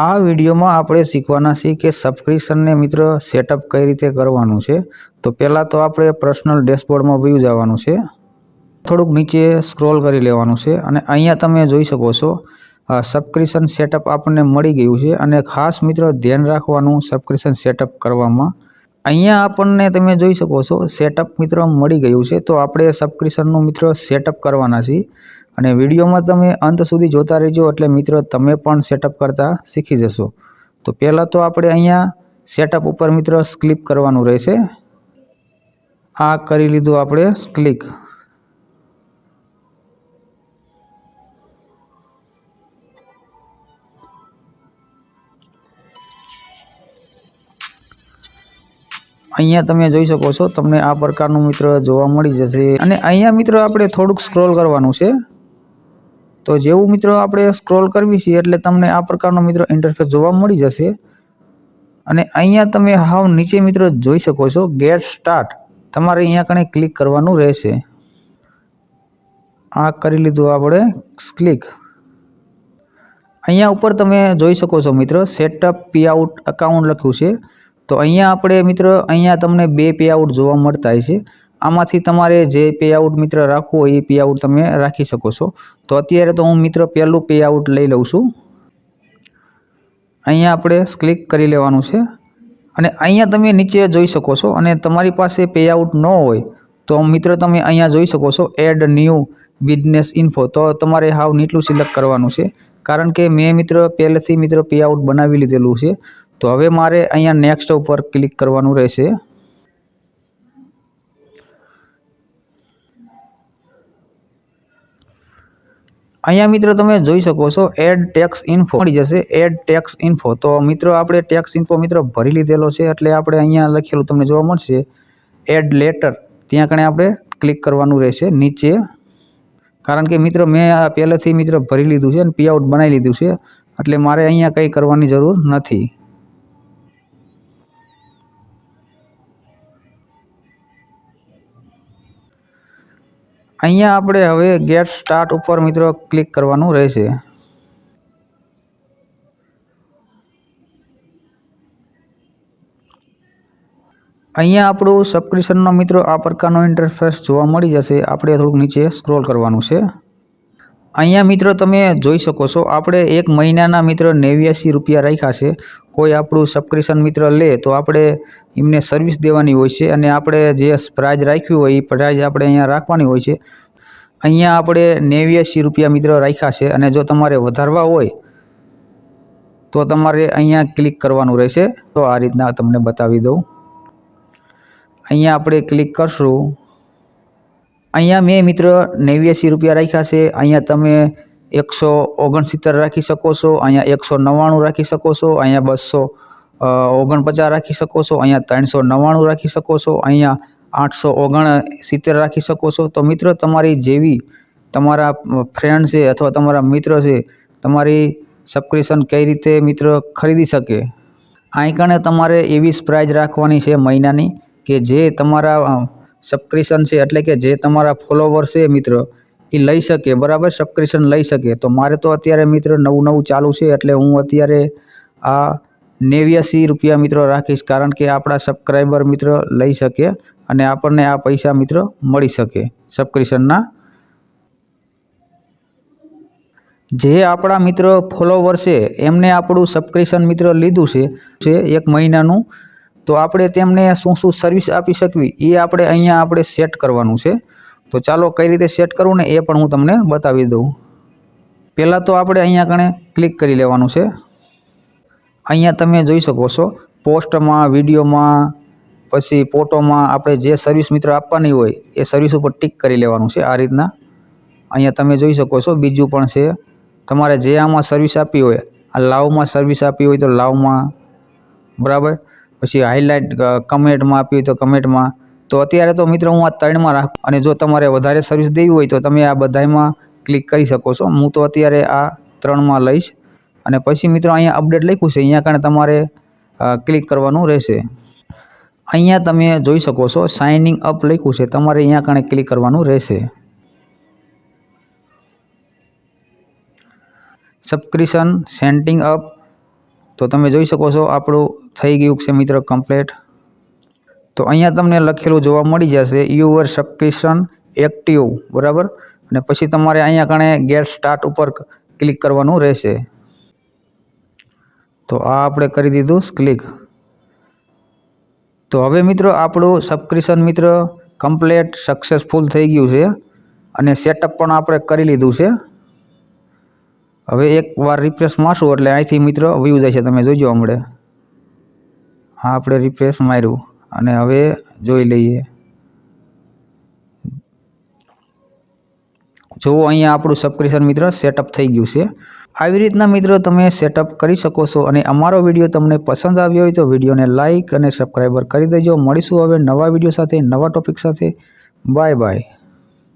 આ વિડીયોમાં આપણે શીખવાના છીએ કે સબસ્ક્રિપ્શનને મિત્ર સેટઅપ કઈ રીતે કરવાનું છે. તો પહેલાં તો આપણે પર્સનલ ડેશબોર્ડમાં વ્યૂ જવાનું છે. થોડુંક નીચે સ્ક્રોલ કરી લેવાનું છે અને અહીંયા તમે જોઈ શકો છો સબસ્ક્રિપ્શન સેટઅપ આપણને મળી ગયું છે અને ખાસ મિત્ર ધ્યાન રાખવાનું સબસ્ક્રિપ્શન સેટઅપ કરવામાં. અહીંયા આપણને તમે જોઈ શકો છો સેટઅપ મિત્રો મળી ગયું છે. તો આપણે સબસ્ક્રિપ્શનનું મિત્ર સેટઅપ કરવાના છીએ. અને વિડીયોમાં તમે અંત સુધી જોતા રહેજો એટલે મિત્રો તમે પણ સેટઅપ કરતાં શીખી જશો. તો પહેલાં તો આપણે અહીંયા સેટઅપ ઉપર મિત્રો ક્લિક કરવાનું રહેશે. આ કરી લીધું આપણે ક્લિક અહીંયા તમે જોઈ શકો છો, તમને આ પ્રકારનું મિત્ર જોવા મળી જશે. અને અહીંયા મિત્રો આપણે થોડુંક સ્ક્રોલ કરવાનું છે. તો જેવું મિત્રો આપણે સ્ક્રોલ કરવી છે એટલે તમને આ પ્રકારનો મિત્રો ઇન્ટરફેસ જોવા મળી જશે. અને અહીંયા તમે હાવ નીચે મિત્રો જોઈ શકો છો ગેટ સ્ટાર્ટ તમારે અહીંયા કણે ક્લિક કરવાનું રહેશે. આ કરી લીધું આપણે ક્લિક અહીંયા ઉપર તમે જોઈ શકો છો મિત્રો સેટઅપ પે આઉટ અકાઉન્ટ લખ્યું છે. તો અહીંયા આપણે મિત્રો, અહીંયા તમને બે પે આઉટ જોવા મળતા હોય છે. આમાંથી તમારે જે પે આઉટ મિત્ર રાખવું હોય એ પે આઉટ તમે રાખી શકો છો. તો અત્યારે તો હું મિત્ર પહેલું પે આઉટ લઈ લઉં છું. અહીંયા આપણે ક્લિક કરી લેવાનું છે. અને અહીંયા તમે નીચે જોઈ શકો છો અને તમારી પાસે પે આઉટ ન હોય તો મિત્ર તમે અહીંયા જોઈ શકો છો એડ ન્યૂ બિઝનેસ ઇન્ફો તો તમારે હાવ નીટલું સિલેક્ટ કરવાનું છે. કારણ કે મેં મિત્ર પહેલેથી મિત્ર પે આઉટ બનાવી લીધેલું છે. તો હવે મારે અહીંયા નેક્સ્ટ ઉપર ક્લિક કરવાનું રહેશે. અહીંયા મિત્રો તમે જોઈ શકો છો એડ ટેક્સ ઇન્ફો મળી જશે એડ ટેક્સ ઇન્ફો તો મિત્રો આપણે ટેક્સ ઇન્ફો મિત્રો ભરી લીધેલો છે, એટલે આપણે અહીંયા લખેલું તમને જોવા મળશે એડ લેટર ત્યાં કણે આપણે ક્લિક કરવાનું રહેશે, નીચે. કારણ કે મિત્રો મેં પહેલેથી મિત્રો ભરી લીધું છે અને પી આઉટ બનાવી લીધું છે, એટલે મારે અહીંયા કંઈ કરવાની જરૂર નથી. અહીંયા આપણે હવે ગેટ સ્ટાર્ટ ઉપર મિત્રો ક્લિક કરવાનું રહેશે. અહીંયા આપણું સબસ્ક્રિપ્શનનો મિત્રો આ પ્રકારનો ઇન્ટરફેસ જોવા મળી જશે. આપણે થોડુંક નીચે સ્ક્રોલ કરવાનું છે. અહીંયા મિત્રો તમે જોઈ શકો છો, આપણે એક મહિનાના મિત્રો નેવ્યાસી રૂપિયા રાખ્યા છે. કોઈ આપણું સબસ્ક્રિપ્શન મિત્ર લે, તો આપણે એમને સર્વિસ દેવાની હોય છે અને આપણે જે પ્રાઇઝ રાખ્યું હોય, એ પ્રાઇઝ આપણે અહીંયા રાખવાની હોય છે. અહીંયા આપણે નેવ્યાસી રૂપિયા મિત્ર રાખ્યા છે અને જો તમારે વધારવા હોય, તો તમારે અહીંયા ક્લિક કરવાનું રહેશે. તો આ રીતના તમને બતાવી દઉં. અહીંયા આપણે ક્લિક કરશું. અહીંયા મેં મિત્ર નેવ્યાસી રૂપિયા રાખ્યા છે. અહીંયા તમે એકસો ઓગણસિત્તેર રાખી શકો છો, અહીંયા એકસો નવ્વાણું રાખી શકો છો, અહીંયા બસો ઓગણપચાસ રાખી શકો છો, અહીંયા ત્રણસો નવ્વાણું રાખી શકો છો, અહીંયા આઠસો ઓગણ સિત્તેર રાખી શકો છો. તો મિત્રો, તમારી જેવી તમારા ફ્રેન્ડ છે અથવા તમારા મિત્ર છે, તમારી સબસ્ક્રિપ્શન કઈ રીતે મિત્ર ખરીદી શકે? અહીં તમારે એવી જ પ્રાઇઝ રાખવાની છે મહિનાની કે જે તમારા સબસ્ક્રિપ્શન છે એટલે કે જે તમારા ફોલોવર છે મિત્ર એ લઈ શકે, બરાબર? સબસ્ક્રિપ્શન લઈ શકે. તો મારે તો અત્યારે મિત્ર નવું નવું ચાલુ છે એટલે હું અત્યારે આ નેવ્યાસી રૂપિયા મિત્રો રાખીશ કારણ કે આપણા સબસ્ક્રાઈબર મિત્ર લઈ શકે અને આપણને આ પૈસા મિત્ર મળી શકે સબસ્ક્રિપ્શનના જે આપણા મિત્ર ફોલોવર છે, એમને આપણું સબસ્ક્રિપ્શન મિત્ર લીધું છે જે એક મહિનાનું, તો આપણે તેમને શું શું સર્વિસ આપી શકવી, એ આપણે અહીંયા આપણે સેટ કરવાનું છે. તો ચાલો કઈ રીતે સેટ કરવું ને એ પણ હું તમને બતાવી દઉં. પહેલાં તો આપણે અહીંયા કણે ક્લિક કરી લેવાનું છે. અહીંયા તમે જોઈ શકો છો, પોસ્ટમાં, વિડીયોમાં, પછી ફોટોમાં આપણે જે સર્વિસ મિત્ર આપવાની હોય એ સર્વિસ ઉપર ટિક કરી લેવાનું છે આ રીતના. અહીંયા તમે જોઈ શકો છો, બીજું પણ છે. તમારે જે આમાં સર્વિસ આપી હોય, આ લાવમાં સર્વિસ આપી હોય તો લાવમાં, બરાબર? પછી હાઇલાઇટ કમેન્ટમાં આપી હોય તો કમેન્ટમાં તો અત્યારે તો મિત્રો હું આ ત્રણમાં રાખું. અને જો તમારે વધારે સર્વિસ દેવી હોય તો તમે આ બધામાં ક્લિક કરી શકો છો. હું તો અત્યારે આ ત્રણમાં લઈશ. અને પછી મિત્રો અહીંયા અપડેટ લખ્યું છે. અહીંયા કારણે તમારે ક્લિક કરવાનું રહેશે. અહીંયા તમે જોઈ શકો છો સાઇનિંગ અપ લખ્યું છે. તમારે અહીંયા કારણે ક્લિક કરવાનું રહેશે. સબસ્ક્રિપ્શન સેન્ટિંગ અપ તો તમે જોઈ શકો છો, આપણું થઈ ગયું છે મિત્રો કમ્પ્લીટ તો અહીંયા તમને લખેલું જોવા મળી જશે, યુવર સબસ્ક્રિપ્શન એક્ટિવ, બરાબર? અને પછી તમારે અહીંયા કણે ગેટ સ્ટાર્ટ ઉપર ક્લિક કરવાનું રહેશે. તો આ આપણે કરી દીધું ક્લિક. તો હવે મિત્રો આપણું સબસ્ક્રિપ્શન મિત્ર કમ્પ્લેટ સક્સેસફુલ થઈ ગયું છે અને સેટઅપ પણ આપણે કરી લીધું છે. હવે એક વાર રિફ્રેશ મારશું એટલે અહીંથી મિત્ર વ્યૂ છે તમે જોઈજો હમણે. હા, આપણે રિફ્રેશ માર્યું. અને હવે જોઈ લઈએ. જુઓ, અહીંયા આપણું સબસ્ક્રિપ્શન મિત્ર સેટઅપ થઈ ગયું છે. આવી રીતના મિત્રો તમે સેટઅપ કરી શકો છો અને અમારો વીડિયો તમને પસંદ આવ્યો હોય તો વિડીયોને લાઇક અને સબસ્ક્રાઈબર કરી દેજો. મળીશું હવે નવા વીડિયો સાથે, નવા ટોપિક સાથે. Bye bye